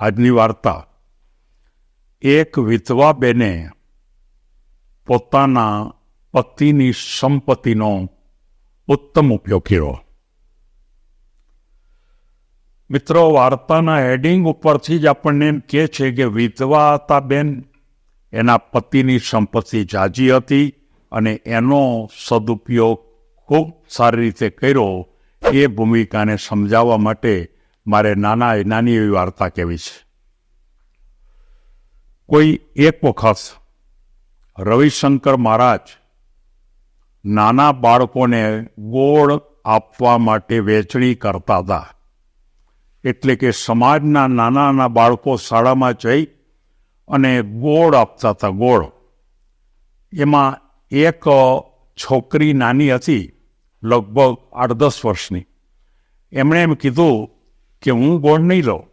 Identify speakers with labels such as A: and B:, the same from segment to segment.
A: આજની વાર્તા. એક વિધવા બેને પોતાના પતિની સંપત્તિનો ઉત્તમ ઉપયોગ કર્યો. મિત્રો, વાર્તાના હેડિંગ ઉપરથી જ આપણને એમ કહે છે કે વિધવા હતા બેન, એના પતિની સંપત્તિ જાજી હતી અને એનો સદુપયોગ ખૂબ સારી રીતે કર્યો એ ભૂમિકાને સમજાવવા માટે મારે નાના નાની એવી વાર્તા કહેવી છે. કોઈ એક વખત રવિશંકર મહારાજ નાના બાળકોને ગોળ આપવા માટે વેચણી કરતા હતા. એટલે કે સમાજના નાના નાના બાળકો શાળામાં જઈ અને ગોળ આપતા હતા, ગોળ. એમાં એક છોકરી નાની હતી, લગભગ આઠ દસ વર્ષની. એમણે એમ કીધું કે હું ગોળ નહીં લઉં?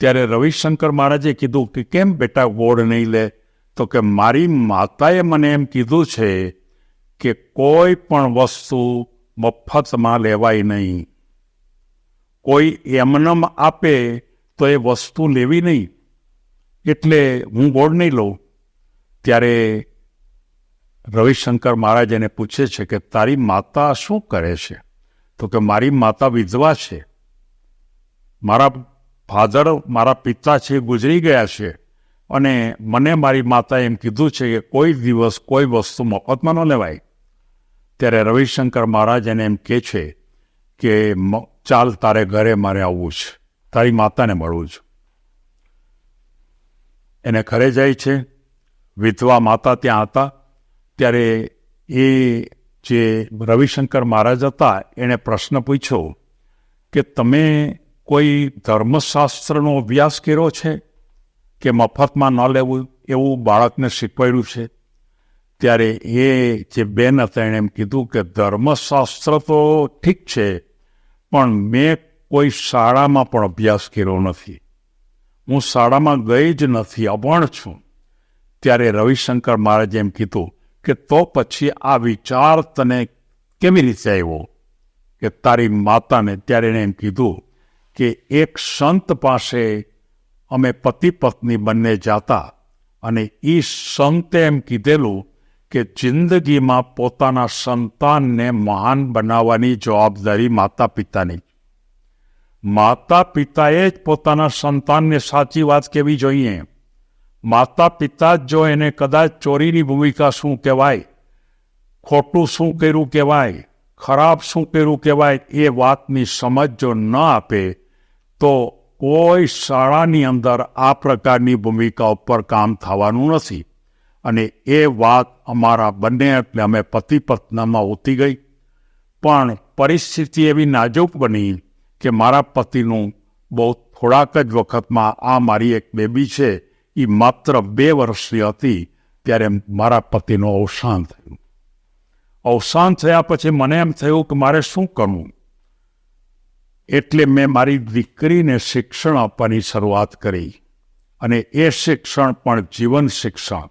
A: ત્યારે રવિશંકર મહારાજે કીધું કે કેમ બેટા ગોળ નહીં લે? તો કે મારી માતાએ મને એમ કીધું છે કે કોઈ પણ વસ્તુ મફતમાં લેવાય નહીં. કોઈ એમનમ આપે તો એ વસ્તુ લેવી નહીં. એટલે હું ગોળ નહીં લઉં. ત્યારે રવિશંકર મહારાજ એને પૂછે છે કે તારી માતા શું કરે છે? તો કે મારી માતા વિધવા છે. મારા ફાધર, મારા પિતા છે, ગુજરી ગયા છે અને મને મારી માતા એમ કીધું છે કે કોઈ દિવસ કોઈ વસ્તુ મફતમાં ન લેવાય. ત્યારે રવિશંકર મહારાજ એને એમ કહે છે કે ચાલ તારે ઘરે મારે આવવું છે. તારી માતાને મળવું છે. એને ઘરે જાય છે. વિધવા માતા ત્યાં હતા. ત્યારે એ જે રવિશંકર મહારાજ હતા, એણે પ્રશ્ન પૂછ્યો કે, તમે કોઈ ધર્મશાસ્ત્રનો અભ્યાસ કર્યો છે કે મફતમાં ન લેવું એવું બાળકને શીખવાડ્યું છે? ત્યારે એ જે બેન હતા એણે એમ કીધું કે ધર્મશાસ્ત્ર તો ઠીક છે, પણ મેં કોઈ શાળામાં પણ અભ્યાસ કર્યો નથી. હું શાળામાં ગઈ જ નથી, અભણ છું. ત્યારે રવિશંકર મહારાજે એમ કીધું કે તો પછી આ વિચાર તને કેવી રીતે આવ્યો? કે તારી માતાને, ત્યારે એણે એમ કીધું કે એક સંત પાસે અમે પતિ પત્ની બંને જાતા અને એ સંતે એમ કીધેલું કે જિંદગીમાં પોતાના સંતાનને મહાન બનાવવાની જવાબદારી માતા પિતાની માતા પિતાએ જ પોતાના સંતાનને સાચી વાત કહેવી જોઈએ? માતા પિતા જ જો એને કદાચ ચોરીની ભૂમિકા શું કહેવાય, ખોટું શું કર્યું કહેવાય, ખરાબ શું કર્યું કહેવાય, એ વાતની સમજ જો ન આપે તો કોઈ શાળાની અંદર આ પ્રકારની ભૂમિકા ઉપર કામ થવાનું નથી. અને એ વાત અમારા બંને એટલે અમે પતિ પત્નામાં ઉતી ગઈ. પણ પરિસ્થિતિ એવી નાજુક બની કે મારા પતિનું બહુ થોડાક જ વખતમાં આ મારી એક બેબી છે એ માત્ર બે વર્ષની હતી ત્યારે મારા પતિનું અવસાન થયું. અવસાન થયા પછી મને એમ થયું કે મારે શું કરવું? એટલે મેં મારી દીકરીને શિક્ષણ આપવાની શરૂઆત કરી. અને એ શિક્ષણ પણ જીવન શિક્ષણ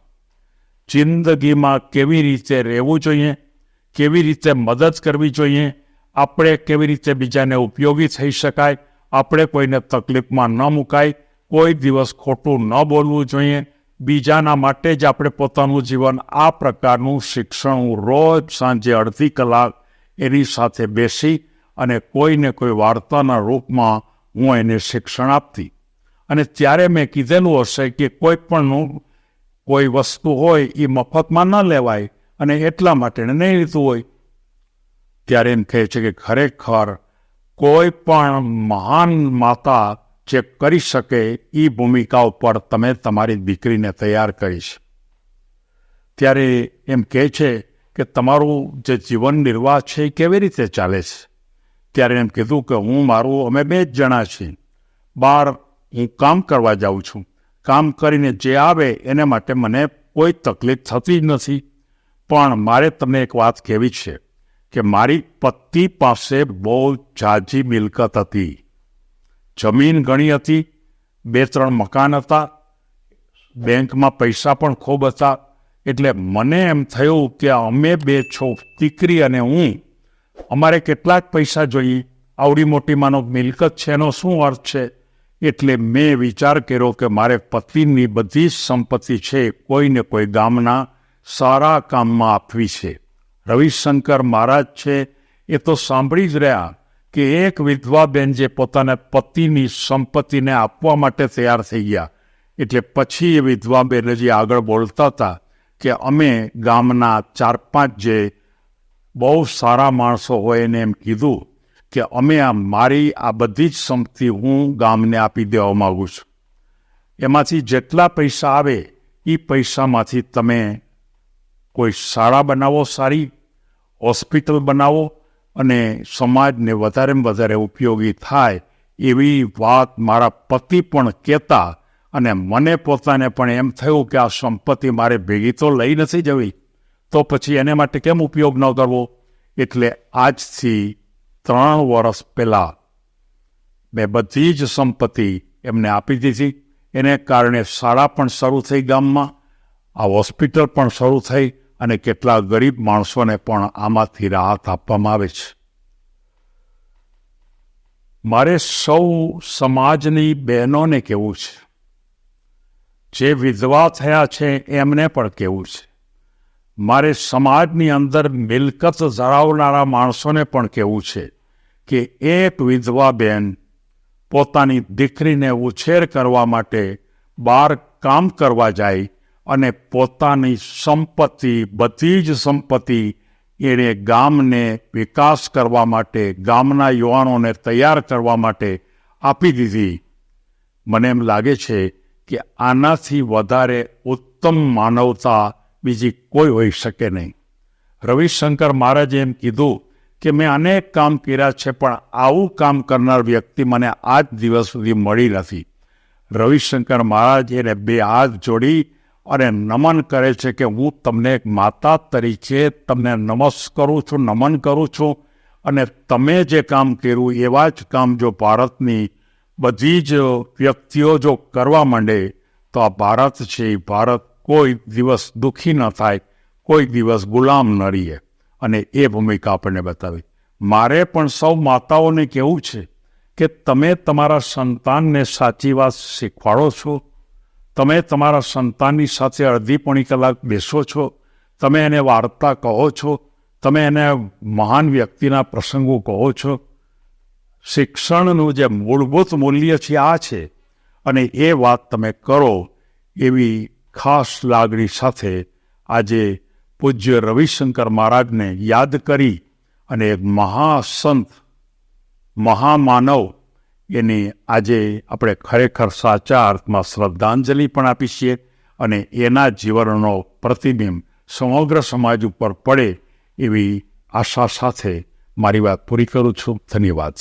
A: જિંદગીમાં કેવી રીતે રહેવું જોઈએ, કેવી રીતે મદદ કરવી જોઈએ, આપણે કેવી રીતે બીજાને ઉપયોગી થઈ શકાય, આપણે કોઈને તકલીફમાં ન મુકાય, કોઈ દિવસ ખોટું ન બોલવું જોઈએ. બીજાના માટે જ આપણે પોતાનું જીવન આ પ્રકારનું શિક્ષણ હું રોજ સાંજે અડધી કલાક એની સાથે બેસી અને કોઈને કોઈ વાર્તાના રૂપમાં હું એને શિક્ષણ આપતી. અને ત્યારે મેં કીધેલું હશે કે કોઈ પણ કોઈ વસ્તુ હોય એ મફતમાં ન લેવાય અને એટલા માટે નહીં લીધું હોય. ત્યારે એમ કહે છે કે ખરેખર કોઈ પણ મહાન માતા જે કરી શકે એ ભૂમિકા ઉપર તમે તમારી દીકરીને તૈયાર કરીશ ત્યારે એમ કહે છે કે તમારું જે જીવન નિર્વાહ છે એ કેવી રીતે ચાલે છે? ત્યારે એમ કીધું કે હું મારું, અમે બે જ જણા છીએ. બહાર હું કામ કરવા જાઉં છું. કામ કરીને જે આવે એને માટે મને કોઈ તકલીફ થતી જ નથી. પણ મારે તમને એક વાત કહેવી છે કે મારી પતિ પાસે બહુ જાજી મિલકત હતી. જમીન ઘણી હતી, બે ત્રણ મકાન હતા, બેંકમાં પૈસા પણ ખૂબ હતા. એટલે મને એમ થયું કે અમે બે છો, દીકરી અને હું અમારે કેટલાક પૈસા જોઈએ આવડી મોટી માનો મિલકત છે એનો શું અર્થ છે? એટલે મેં વિચાર કર્યો કે મારે પતિની બધી જ સંપત્તિ છે કોઈને કોઈ ગામના સારા કામમાં આપવી છે. રવિશંકર મહારાજ છે, એ તો સાંભળી જ રહ્યા કે એક વિધવા બેન જે પોતાના પતિની સંપત્તિને આપવા માટે તૈયાર થઈ ગયા. એટલે પછી એ વિધવા બેન જે આગળ બોલતા હતા કે અમે ગામના ચાર પાંચ જે બહુ સારા માણસો હોય એને એમ કીધું કે અમે આ મારી, આ બધી જ સંપત્તિ હું ગામને આપી દેવા માગું છું. એમાંથી જેટલા પૈસા આવે એ પૈસામાંથી તમે કોઈ શાળા બનાવો, સારી હોસ્પિટલ બનાવો અને સમાજને વધારેમાં વધારે ઉપયોગી થાય એવી વાત મારા પતિ પણ કહેતા અને મને પોતાને પણ એમ થયું કે આ સંપત્તિ મારે ભેગી તો લઈ નથી જવી. તો પછી એને માટે કેમ ઉપયોગ ન કરવો? એટલે આજથી ત્રણ વર્ષ પહેલાં મેં બધી જ સંપત્તિ એમને આપી દીધી. એને કારણે શાળા પણ શરૂ થઈ ગામમાં, આ હોસ્પિટલ પણ શરૂ થઈ અને કેટલા ગરીબ માણસોને પણ આમાંથી રાહત આપવામાં આવે છે. મારે સૌ સમાજની બહેનોને કહેવું છે. જે વિધવા થયા છે એમને પણ કહેવું છે. મારે સમાજની અંદર મિલકત ધરાવનારા માણસોને પણ કહેવું છે કે એક વિધવા બેન પોતાની દીકરીને ઉછેર કરવા માટે બહાર કામ કરવા જાય અને પોતાની સંપત્તિ, બધી જ સંપત્તિ એણે ગામને વિકાસ કરવા માટે, ગામના યુવાનોને તૈયાર કરવા માટે આપી દીધી. મને એમ લાગે છે કે આનાથી વધારે ઉત્તમ માનવતા બીજી કોઈ હોઈ શકે નહીં. રવિશંકર મહારાજે એમ કીધું કે મેં અનેક કામ કર્યા છે, પણ આવું કામ કરનાર વ્યક્તિ મને આજ દિવસ સુધી મળી નથી. રવિશંકર મહારાજ એને બે હાથ જોડી અને નમન કરે છે કે હું તમને એક માતા તરીકે તમને નમસ કરું છું, નમન કરું છું અને તમે જે કામ કર્યું, એવા જ કામ જો ભારતની બધી જ વ્યક્તિઓ જો કરવા માંડે, તો આ ભારત છે, એ ભારત કોઈ દિવસ દુઃખી ન થાય, કોઈ દિવસ ગુલામ ન રહીએ. અને એ ભૂમિકા આપણને બતાવી. મારે પણ સૌ માતાઓને કહેવું છે કે તમે તમારા સંતાનને સાચી વાત શીખવાડો છો? તમે તમારા સંતાનની સાથે અડધી પોણી કલાક બેસો છો? તમે એને વાર્તા કહો છો? તમે એને મહાન વ્યક્તિના પ્રસંગો કહો છો? શિક્ષણનું જે મૂળભૂત મૂલ્ય છે આ છે. અને એ વાત તમે કરો એવી ખાસ લાગણી સાથે આજે પૂજ્ય રવિશંકર મહારાજને યાદ કરી અને એક મહાસંત, મહામાનવ એની આજે આપણે ખરેખર સાચા અર્થમાં શ્રદ્ધાંજલિ પણ આપી છીએ અને એના જીવનનો પ્રતિબિંબ સમગ્ર સમાજ ઉપર પડે એવી આશા સાથે મારી વાત પૂરી કરું છું. ધન્યવાદ.